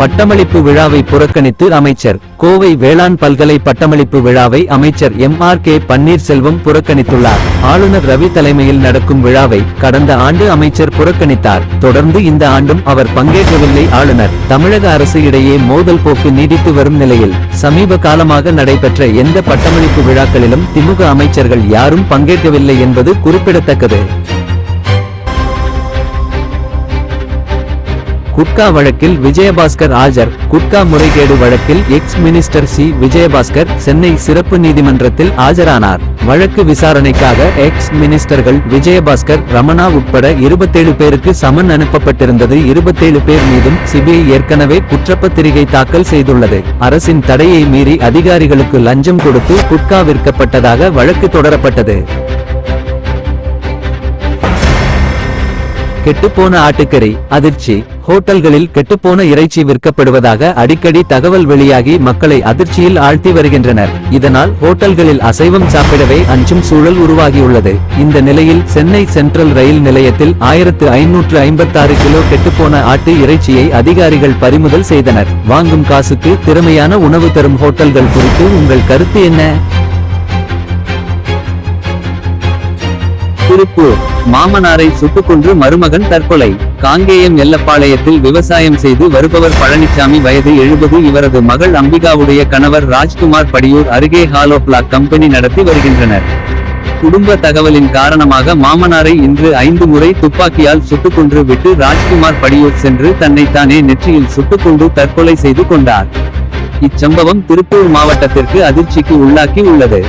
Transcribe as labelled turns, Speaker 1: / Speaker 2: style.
Speaker 1: பட்டமளிப்பு விழாவை புறக்கணித்து அமைச்சர் கோவை வேளாண் பல்கலை பட்டமளிப்பு விழாவை அமைச்சர் எம் ஆர் கே பன்னீர்செல்வம் புறக்கணித்துள்ளார். ஆளுநர் ரவி தலைமையில் நடக்கும் விழாவை கடந்த ஆண்டு அமைச்சர் புறக்கணித்தார். தொடர்ந்து இந்த ஆண்டும் அவர் பங்கேற்கவில்லை. ஆளுநர் தமிழக அரசு இடையே மோதல் போக்கு நீடித்து வரும் நிலையில் சமீப காலமாக நடைபெற்ற எந்த பட்டமளிப்பு விழாக்களிலும் திமுக அமைச்சர்கள் யாரும் பங்கேற்கவில்லை என்பது குறிப்பிடத்தக்கது. குட்கா வழக்கில் விஜயபாஸ்கர் ஆஜர். குட்கா முறைகேடு வழக்கில் ex minister C Vijayabaskar Chennai சிறப்பு நீதிமன்றத்தில் ஆஜரானார். வழக்கு விசாரணைக்காக எக்ஸ் மினிஸ்டர்கள் விஜயபாஸ்கர் ரமணா உட்பட இருபத்தேழு பேருக்கு சமன் அனுப்பப்பட்டிருந்தது. இருபத்தேழு பேர் மீதும் சிபிஐ ஏற்கனவே குற்றப்பத்திரிகை தாக்கல் செய்துள்ளது. அரசின் தடையை மீறி அதிகாரிகளுக்கு லஞ்சம் கொடுத்து குட்கா விற்கப்பட்டதாக வழக்கு தொடரப்பட்டது. கெட்டுப்போன ஆட்டுக்கறி அதிர்ச்சி. ஹோட்டல்களில் கெட்டுப்போன இறைச்சி விற்கப்படுவதாக அடிக்கடி தகவல் வெளியாகி மக்களை அதிர்ச்சியில் ஆழ்த்தி வருகின்றனர். இதனால் ஹோட்டல்களில் அசைவம் சாப்பிடவே அஞ்சும் சூழல் உருவாகியுள்ளது. இந்த நிலையில் சென்னை சென்ட்ரல் ரயில் நிலையத்தில் ஆயிரத்து ஐநூற்று ஐம்பத்தாறு கிலோ கெட்டுப்போன ஆட்டு இறைச்சியை அதிகாரிகள் பறிமுதல் செய்தனர். வாங்கும் காசுக்கு திறமையான உணவு தரும் ஹோட்டல்கள் குறித்து உங்கள் கருத்து என்ன? திருப்பூர். மாமனாரை சுட்டுக்கொன்று மருமகன் தற்கொலை. காங்கேயம் எல்லப்பாளையத்தில் விவசாயம் செய்து வருபவர் பழனிசாமி வயது எழுபது. இவரது மகள் அம்பிகாவுடைய கணவர் ராஜ்குமார் படியூர் அருகே ஹாலோ பிளாக் கம்பெனி நடத்தி வருகின்றனர். குடும்ப தகவலின் காரணமாக மாமனாரை இன்று ஐந்து முறை துப்பாக்கியால் சுட்டுக்கொன்று விட்டு ராஜ்குமார் படியூர் சென்று தன்னைத்தானே நெற்றியில் சுட்டுக்கொண்டு தற்கொலை செய்து கொண்டார். இச்சம்பவம் திருப்பூர் மாவட்டத்திற்கு அதிர்ச்சிக்கு உள்ளாக்கி உள்ளது.